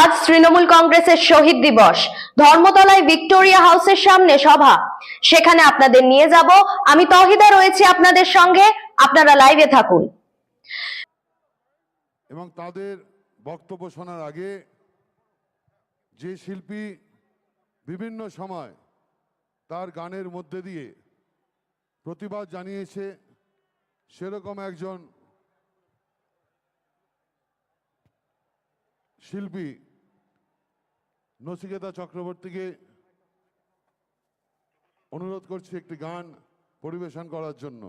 আজ তৃণমূল কংগ্রেসের শহীদ দিবস। ধর্মতলায় ভিক্টোরিয়া হাউসের সামনে সভা। সেখানে আপনাদের নিয়ে যাব। আমি তহিদা রয়েছে আপনাদের সঙ্গে। আপনারা লাইভে থাকুন। এবং তাদের বক্তব্য শোনার আগে যে শিল্পী বিভিন্ন সময় তার গানের মধ্যে দিয়ে প্রতিবাদ জানিয়েছে, সেরকম একজন শিল্পী নচিকেতা চক্রবর্তীকে অনুরোধ করছি একটি গান পরিবেশন করার জন্য।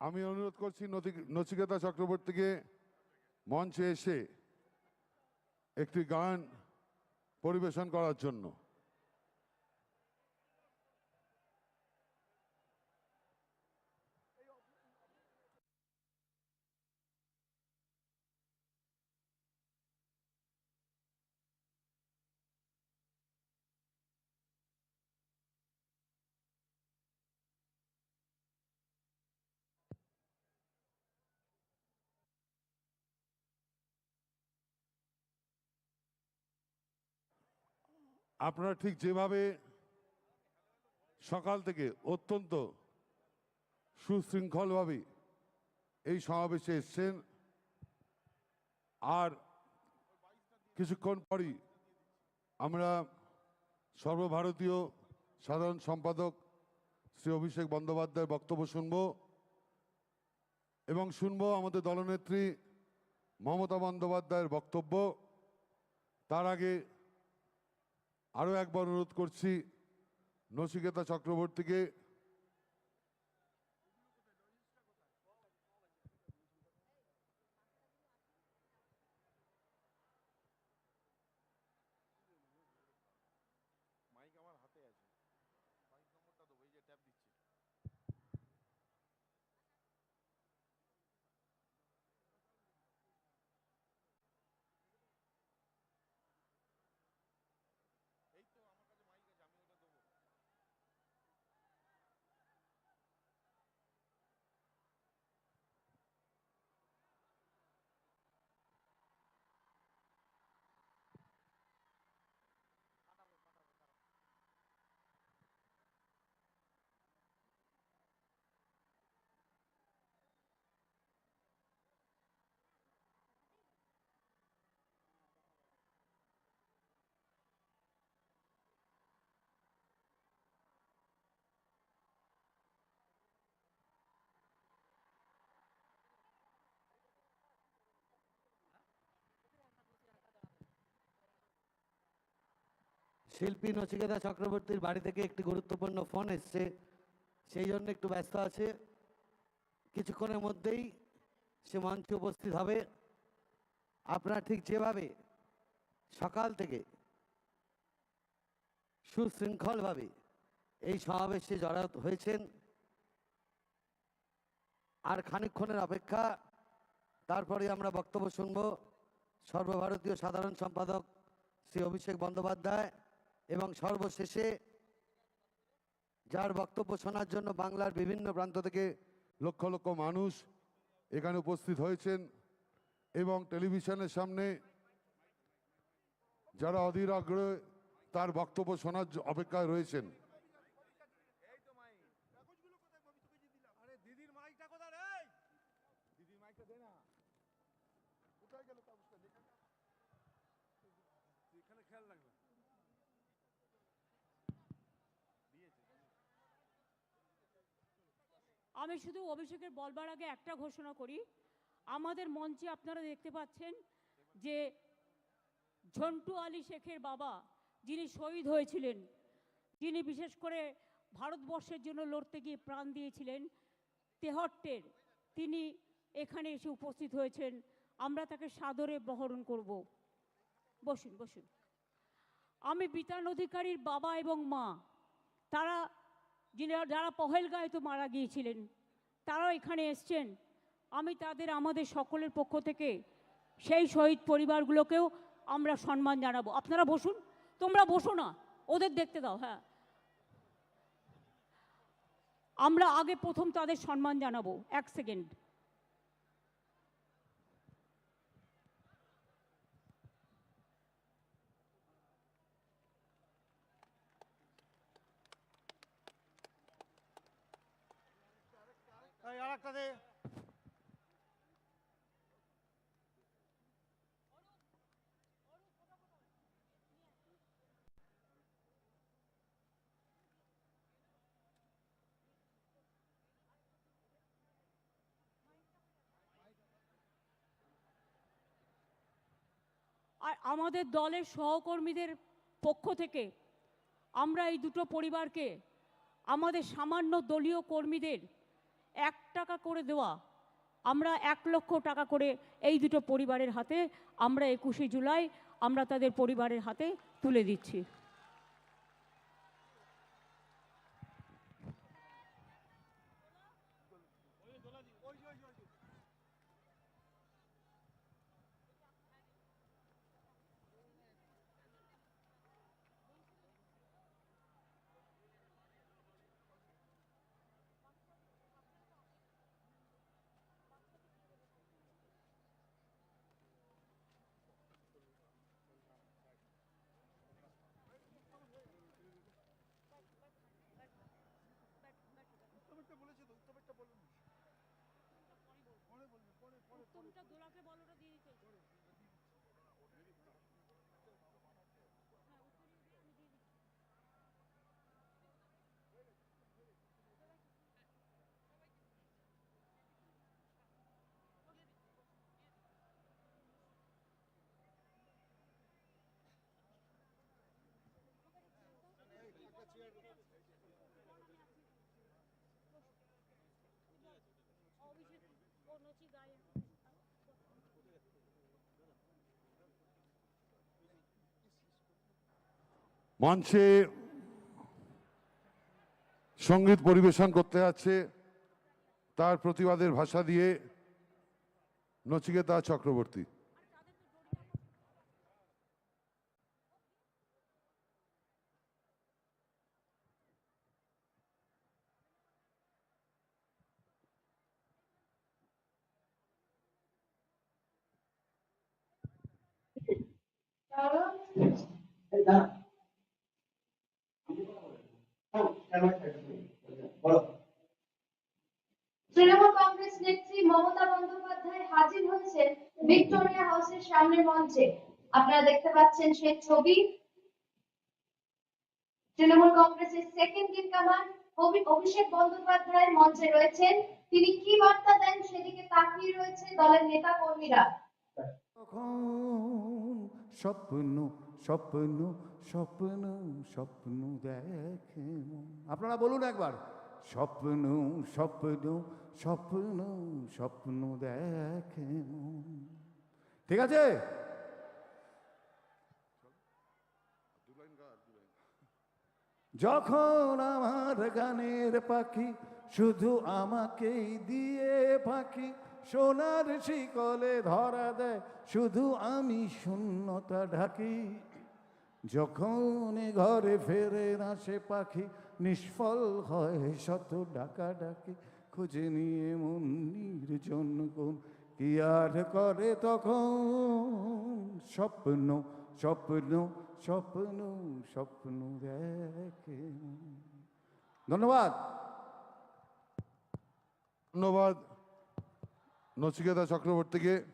আমি অনুরোধ করছি নচিকেতা চক্রবর্তীকে মঞ্চে এসে একটি গান পরিবেশন করার জন্য। আপনারা ঠিক যেভাবে সকাল থেকে অত্যন্ত সুশৃঙ্খলভাবে এই সমাবেশে এসছেন, আর কিছুক্ষণ পরই আমরা সর্বভারতীয় সাধারণ সম্পাদক শ্রী অভিষেক বন্দ্যোপাধ্যায়ের বক্তব্য শুনব এবং শুনব আমাদের দলনেত্রী মমতা বন্দ্যোপাধ্যায়ের বক্তব্য। তার আগে আরও একবার অনুরোধ করছি নচিকেতা চক্রবর্তীকে শিল্পী নচিকেতা চক্রবর্তীর বাড়ি থেকে একটি গুরুত্বপূর্ণ ফোন এসছে। সেই জন্য একটু ব্যস্ত আছে। কিছুক্ষণের মধ্যেই সে মঞ্চে উপস্থিত হবে। আপনারা ঠিক যেভাবে সকাল থেকে সুশৃঙ্খলভাবে এই সমাবেশে জড়াত হয়েছেন, আর খানিকক্ষণের অপেক্ষা, তারপরে আমরা বক্তব্য শুনব। সর্বভারতীয় সাধারণ সম্পাদক শ্রী অভিষেক বন্দ্যোপাধ্যায় এবং সর্বশেষে যার বক্তব্য শোনার জন্য বাংলার বিভিন্ন প্রান্ত থেকে লক্ষ লক্ষ মানুষ এখানে উপস্থিত হয়েছেন এবং টেলিভিশনের সামনে যারা অধীর আগ্রহে তার বক্তব্য শোনার অপেক্ষায় রয়েছেন। আমি শুধু অভিষেকের বলবার আগে একটা ঘোষণা করি। আমাদের মঞ্চে আপনারা দেখতে পাচ্ছেন যে ঝন্টু আলী শেখের বাবা যিনি শহীদ হয়েছিলেন, যিনি বিশেষ করে ভারতবর্ষের জন্য লড়তে গিয়ে প্রাণ দিয়েছিলেন, তেহট্টের, তিনি এখানে এসে উপস্থিত হয়েছেন। আমরা তাকে সাদরে বহরণ করব। বসুন বসুন। আমি বিতান অধিকারীর বাবা এবং মা, তারা যিনি, যারা পহেলগাঁয়ে তো মারা গিয়েছিলেন তারাও এখানে এসছেন। আমি তাদের, আমাদের সকলের পক্ষ থেকে সেই শহীদ পরিবারগুলোকেও আমরা সম্মান জানাব। আপনারা বসুন, তোমরা বসো না, ওদের দেখতে দাও হ্যাঁ। আমরা আগে প্রথম তাদের সম্মান জানাব, এক সেকেন্ড। এই আরেকটা দে। আর আমাদের দলের সহকর্মীদের পক্ষ থেকে আমরা এই দুটো পরিবারকে, আমাদের সামান্য দলীয় কর্মীদের এক টাকা করে দেওয়া। আমরা এক লক্ষ টাকা করে এই দুটো পরিবারের হাতে আমরা একুশে জুলাই আমরা তাদের পরিবারের হাতে তুলে দিচ্ছি। ঘণ্টা দোলাতে বলো মঞ্চে সংগীত পরিবেশন করতে যাচ্ছে তার প্রতিবাদের ভাষা দিয়ে নচিকেতা চক্রবর্তী। তৃণমূল কংগ্রেস নেত্রী মমতা বন্দ্যোপাধ্যায় হাজির হয়েছেন ভিক্টোরিয়া হাউসের সামনে মঞ্চে। আপনারা দেখতে পাচ্ছেন সেই ছবি। তৃণমূল কংগ্রেসের second in command Abhishek Bandyopadhyay মঞ্চে রয়েছেন। তিনি কি বার্তা দেন সেদিকে তাকিয়ে রয়েছে দলের নেতা কর্মীরা স্বপ্ন স্বপ্ন স্বপ্ন স্বপ্ন দেখে। আপনারা বলুন একবার স্বপ্ন স্বপ্ন স্বপ্ন স্বপ্ন দেখে। ঠিক আছে যখন আমার গানের পাখি শুধু আমাকেই দিয়ে পাখি, সোনার শিকলে ধরা দেয়, শুধু আমি শূন্যতা ঢাকি যখন ঘরে ফেরে না সে পাখি নিষ্ফল হয় শত ডাকা ডাকি খুঁজে নিয়ে মন নির্জন কোন কি আর করে তখন? স্বপ্ন স্বপ্ন স্বপ্ন স্বপ্ন দেখে। ধন্যবাদ। ধন্যবাদ। নচিকেতা চক্রবর্তীকে।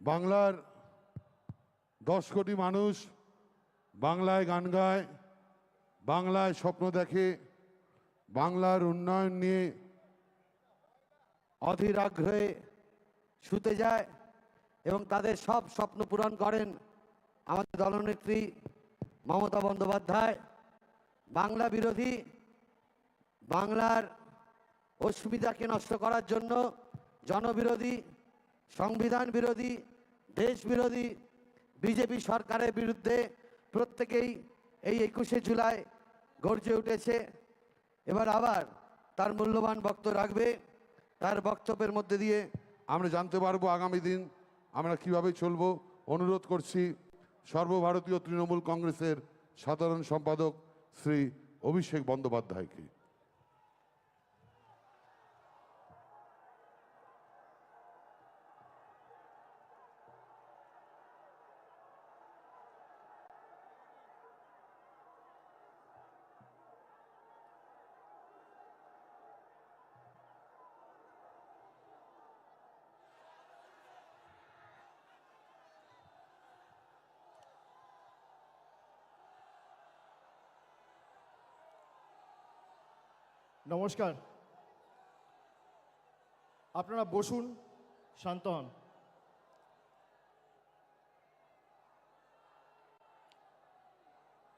বাংলার দশ কোটি মানুষ বাংলায় গান গায়, বাংলায় স্বপ্ন দেখে, বাংলার উন্নয়ন নিয়ে অধীর আগ্রহে শুতে যায় এবং তাদের সব স্বপ্ন পূরণ করেন আমাদের দলনেত্রী মমতা বন্দ্যোপাধ্যায়, বাংলা বিরোধী, বাংলার অসুবিধাকে নষ্ট করার জন্য জনবিরোধী, সংবিধান বিরোধী, দেশ বিরোধী বিজেপি সরকারের বিরুদ্ধে প্রত্যেকেই এই একুশে জুলাই গর্জে উঠেছে। এবার আবার তার মূল্যবান বক্তব্য রাখবে। তার বক্তব্যের মধ্যে দিয়ে আমরা জানতে পারব আগামী দিন আমরা কীভাবে চলবো। অনুরোধ করছি সর্বভারতীয় তৃণমূল কংগ্রেসের সাধারণ সম্পাদক শ্রী অভিষেক বন্দ্যোপাধ্যায়কে। নমস্কার। আপনারা বসুন শান্ত হন।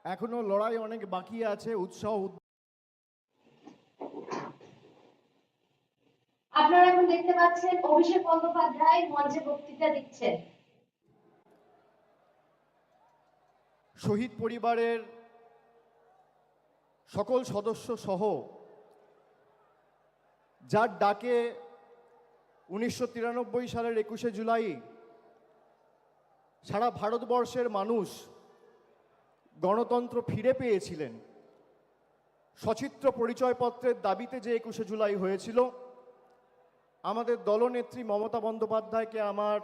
এখনও লড়াই অনেক বাকি আছে উৎসাহ আপনারা এখন দেখতে পাচ্ছেন অভিষেক বন্দ্যোপাধ্যায় মঞ্চে বক্তৃতা দিচ্ছেন। শহীদ পরিবারের সকল সদস্য সহ যার ডাকে উনিশশো তিরানব্বই সালের একুশে জুলাই সারা ভারতবর্ষের মানুষ গণতন্ত্র ফিরে পেয়েছিলেন। সচিত্র পরিচয়পত্রের দাবিতে যে একুশে জুলাই হয়েছিল, আমাদের দলনেত্রী মমতা বন্দ্যোপাধ্যায়কে আমার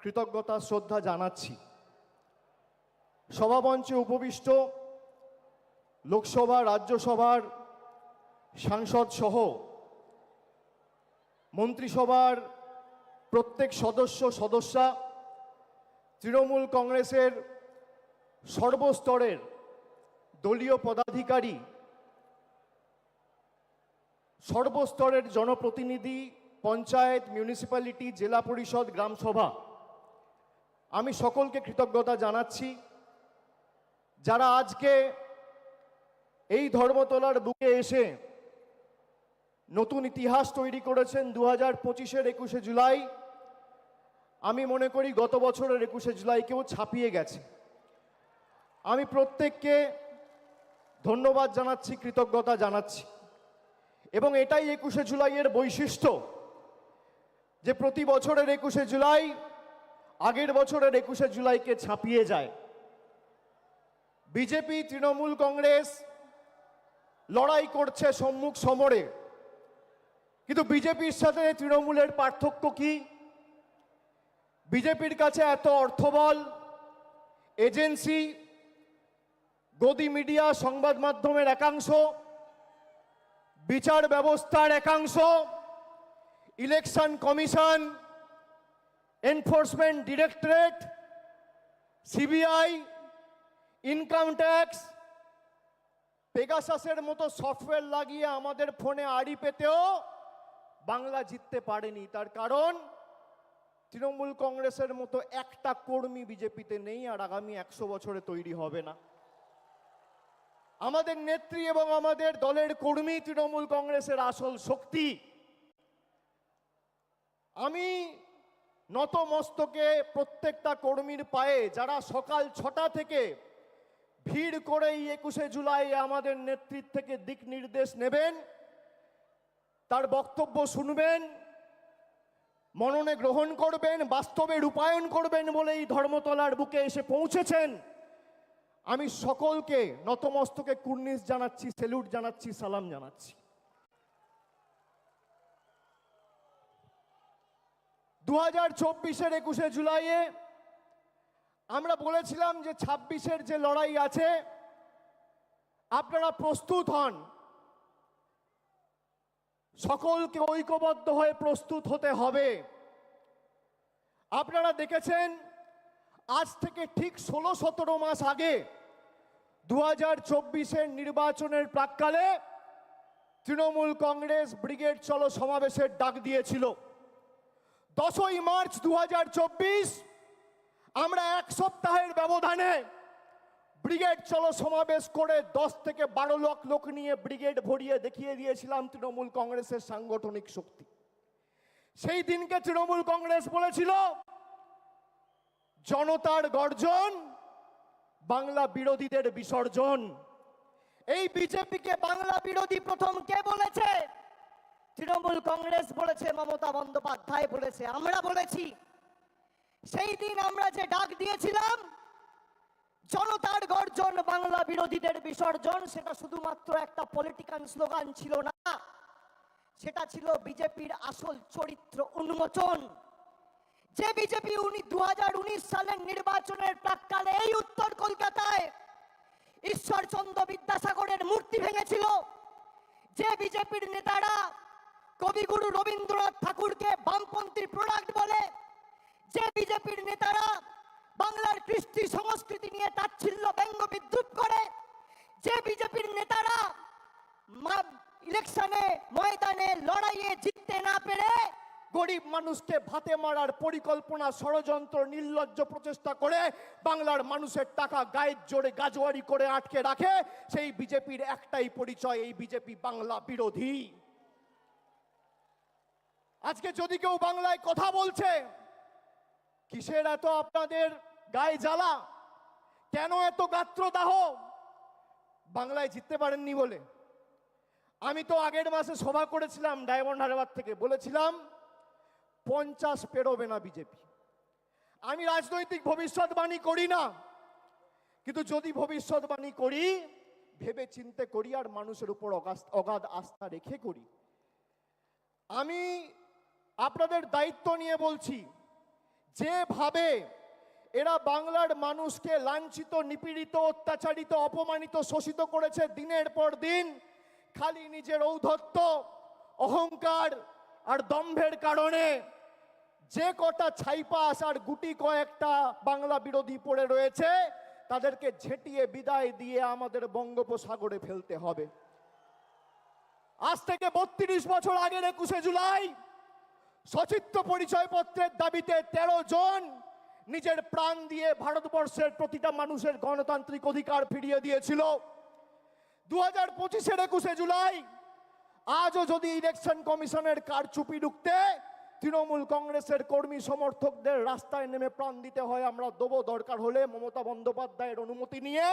কৃতজ্ঞতা, শ্রদ্ধা জানাচ্ছি। সভামঞ্চে উপবিষ্ট লোকসভা, রাজ্যসভার সাংসদ সহ মন্ত্রিসভার প্রত্যেক সদস্য, সদস্যা তৃণমূল কংগ্রেসের সর্বস্তরের দলীয় পদাধিকারী, সর্বস্তরের জনপ্রতিনিধি, পঞ্চায়েত, মিউনিসিপ্যালিটি, জেলা পরিষদ গ্রামসভা আমি সকলকে কৃতজ্ঞতা জানাচ্ছি। যারা আজকে এই ধর্মতলার বুকে এসে নতুন ইতিহাস তৈরি করেছেন দু হাজার পঁচিশের একুশে জুলাই। আমি মনে করি গত বছরের একুশে জুলাইকেও ছাপিয়ে গেছে। আমি প্রত্যেককে ধন্যবাদ জানাচ্ছি, কৃতজ্ঞতা জানাচ্ছি। এবং এটাই একুশে জুলাইয়ের বৈশিষ্ট্য যে প্রতি বছরের একুশে জুলাই আগের বছরের একুশে জুলাইকে ছাপিয়ে যায়। বিজেপি, তৃণমূল কংগ্রেস লড়াই করছে সম্মুখ সমরে। কিন্তু বিজেপির সাথে তৃণমূলের পার্থক্য কি? বিজেপির কাছে এত অর্থবল, এজেন্সি, গদি মিডিয়া, সংবাদ মাধ্যমের একাংশ, বিচার ব্যবস্থার একাংশ, election commission, enforcement directorate, CBI, income tax, পেগাসাসের মতো সফটওয়্যার লাগিয়ে আমাদের ফোনে আড়ি পেতেও বাংলা জিততে পারেনি। তার কারণ, তৃণমূল কংগ্রেসের মতো একটা কর্মী বিজেপিতে নেই আর আগামী একশো বছরে তৈরি হবে না। আমাদের নেত্রী এবং আমাদের দলের কর্মী তৃণমূল কংগ্রেসের আসল শক্তি। আমি নত মস্তকে প্রত্যেকটা কর্মীর পায়ে যারা সকাল ছটা থেকে ভিড় করে এই একুশে জুলাই আমাদের নেতৃত্ব থেকে দিক নির্দেশ নেবেন তার বক্তব্য শুনবেন, মননে গ্রহণ করবেন, বাস্তবে রূপায়ণ করবেন বলে এই ধর্মতলার বুকে এসে পৌঁছেছেন। আমি সকলকে নতমস্তকে কুর্নিশ জানাচ্ছি, সেলুট জানাচ্ছি, সালাম জানাচ্ছি। দু হাজার চব্বিশের একুশে জুলাইয়ে আমরা বলেছিলাম যে ছাব্বিশের যে লড়াই আছে, আপনারা প্রস্তুত হন। সকলকে ঐক্যবদ্ধ হয়ে প্রস্তুত হতে হবে। আপনারা দেখেছেন, আজ থেকে ঠিক ষোলো সতেরো মাস আগে দু হাজার চব্বিশের নির্বাচনের প্রাককালে তৃণমূল কংগ্রেস ব্রিগেড চলো সমাবেশের ডাক দিয়েছিল। দশই মার্চ দু হাজার চব্বিশ, আমরা এক সপ্তাহের ব্যবধানে ব্রিগেড চলো সমাবেশ করে দশ থেকে বারো লক্ষ লোক নিয়ে ব্রিগেড ভরিয়ে দেখিয়ে দিয়েছিলাম তৃণমূল কংগ্রেসের সাংগঠনিক শক্তি। সেই দিনকে তৃণমূল কংগ্রেস বলেছিল, জনতার গর্জন, বাংলা বিরোধীদের বিসর্জন। এই বিজেপিকে বাংলা বিরোধী প্রথম কে বলেছে? তৃণমূল কংগ্রেস বলেছে, মমতা বন্দ্যোপাধ্যায় বলেছে। আমরা বলেছি, সেই দিন আমরা যে ডাক দিয়েছিলাম জনতার গর্জন বাংলা বিরোধীদের বিসর্জন, সেটা শুধুমাত্র একটা পলিটিক্যাল স্লোগান ছিল না। সেটা ছিল বিজেপির আসল চরিত্র উন্মোচন। যে বিজেপি উনি দু সালের নির্বাচনের প্রাককালে এই উত্তর কলকাতায় ঈশ্বরচন্দ্র বিদ্যাসাগরের মূর্তি ভেঙেছিল। যে বিজেপির নেতারা কবিগুরু রবীন্দ্রনাথ ঠাকুরকে বামপন্থীর প্রোডাক্ট বলে, যে বিজেপির নেতারা বাংলার কৃষ্টি সংস্কৃতি নিয়ে তাচ্ছিল্য ব্যঙ্গ বিদ্রুপ করে, যে বিজেপির নেতারা ইলেকশনে ময়দানে লড়াইয়ে জিততে না পেরে গরিব মানুষকে ভাতে মারার পরিকল্পনা, ষড়যন্ত্র, নির্লজ্জ প্রচেষ্টা করে বাংলার মানুষের টাকা গায়ের জোরে গাজোয়ারি করে আটকে রাখে, সেই বিজেপির একটাই পরিচয়, এই বিজেপি বাংলা বিরোধী। আজকে যদি কেউ বাংলায় কথা বলছে, কিসের এত আপনাদের গায়ে জ্বালা। কেন এত গাত্রদাহ? বাংলায় জিততে পারেননি বলে। আমি তো আগের মাসে সভা করেছিলাম ডায়মন্ড হারবার থেকে, বলেছিলাম, পঞ্চাশ পেরোবে না বিজেপি। আমি রাজনৈতিক ভবিষ্যৎবাণী করি না, কিন্তু যদি ভবিষ্যৎবাণী করি ভেবে চিন্তে করি আর মানুষের উপর অগাধ আস্থা রেখে করি। আমি আপনাদের দায়িত্ব নিয়ে বলছি, যেভাবে এরা বাংলার মানুষকে লাঞ্ছিত, নিপীড়িত, অত্যাচারিত, অপমানিত, শোষিত করেছে দিনের পর দিন। খালি নিজের ঔদ্ধত্য, অহংকার আর দম্ভের কারণে যে কটা ছাইপাস আর গুটি কয়েকটা বাংলা বিরোধী পড়ে রয়েছে, তাদেরকে ঝেঁটিয়ে বিদায় দিয়ে আমাদের বঙ্গোপসাগরে ফেলতে হবে। আজ থেকে বত্রিশ বছর আগের একুশে জুলাই, সচিত্র পরিচয়পত্রের দাবিতে তেরো জন নিজের প্রাণ দিয়ে ভারতবর্ষের প্রতিটা মানুষের গণতান্ত্রিক অধিকার ফিরিয়ে দিয়েছিল। দু হাজার পঁচিশের একুশে জুলাই, আজও যদি ইলেকশন কমিশনের কারচুপি ঢুকতে, তৃণমূল কংগ্রেসের কর্মী সমর্থকদের রাস্তায় নেমে প্রাণ দিতে হয়, আমরা দেবো দরকার হলে মমতা বন্দ্যোপাধ্যায়ের অনুমতি নিয়ে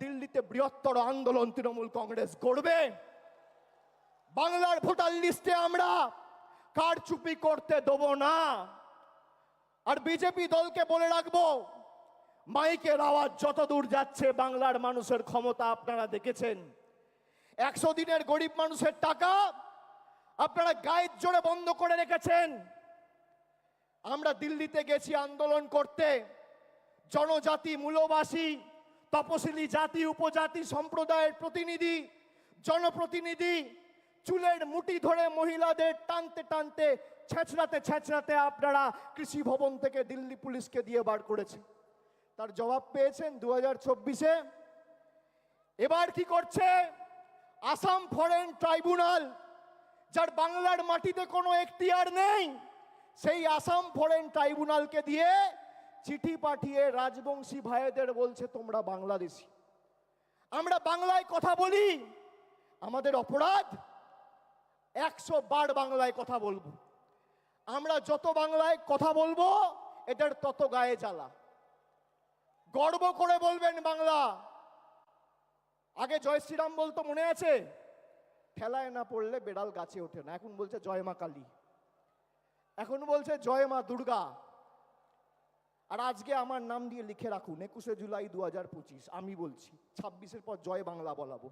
দিল্লিতে বৃহত্তর আন্দোলন তৃণমূল কংগ্রেস করবে। বাংলার ভোটার লিস্টে আমরা কারচুপি করতে দেবো না। আর বিজেপি দলকে বলে রাখব, মাইকের আওয়াজ যত দূর যাচ্ছে বাংলার মানুষের ক্ষমতা আপনারা দেখেছেন। একশো দিনের গরিব মানুষের টাকা আপনারা গায়ের জোরে বন্ধ করে রেখেছেন। আমরা দিল্লিতে গেছি আন্দোলন করতে, জনজাতি মূলবাসী, তপশিলি জাতি, উপজাতি সম্প্রদায়ের প্রতিনিধি, জনপ্রতিনিধি, চুলের মুটি ধরে মহিলাদের টানতে টানতে ছেঁচড়াতে ছেঁচড়াতে আপনারা কৃষি ভবন থেকে দিল্লি পুলিশকে দিয়ে বার করেছে তার জবাব পেয়েছেন দু হাজার চব্বিশে। এবার কি করছে? আসাম ফরেন ট্রাইব্যুনাল, যার বাংলার মাটিতে কোনো এখতিয়ার নেই, সেই আসাম ফরেন ট্রাইব্যুনালকে দিয়ে চিঠি পাঠিয়ে রাজবংশী ভাইদের বলছে, তোমরা বাংলাদেশি। আমরা বাংলায় কথা বলি, আমাদের অপরাধ, একশো বার বাংলায় কথা বলব। আমরা যত বাংলায় কথা বলব, এটার তত গায়ে জ্বালা। গর্ব করে বলবেন বাংলা। আগে জয় শ্রীরাম বলতো, মনে আছে? ঠেলায় না পড়লে বেড়াল গাছে ওঠে না। এখন বলছে, জয় মা কালী। এখন বলছে, জয় মা দুর্গা। আর আজকে আমার নাম দিয়ে লিখে রাখুন, একুশে জুলাই দু হাজার পঁচিশ। আমি বলছি, ছাব্বিশের পর জয় বাংলা বলাবো।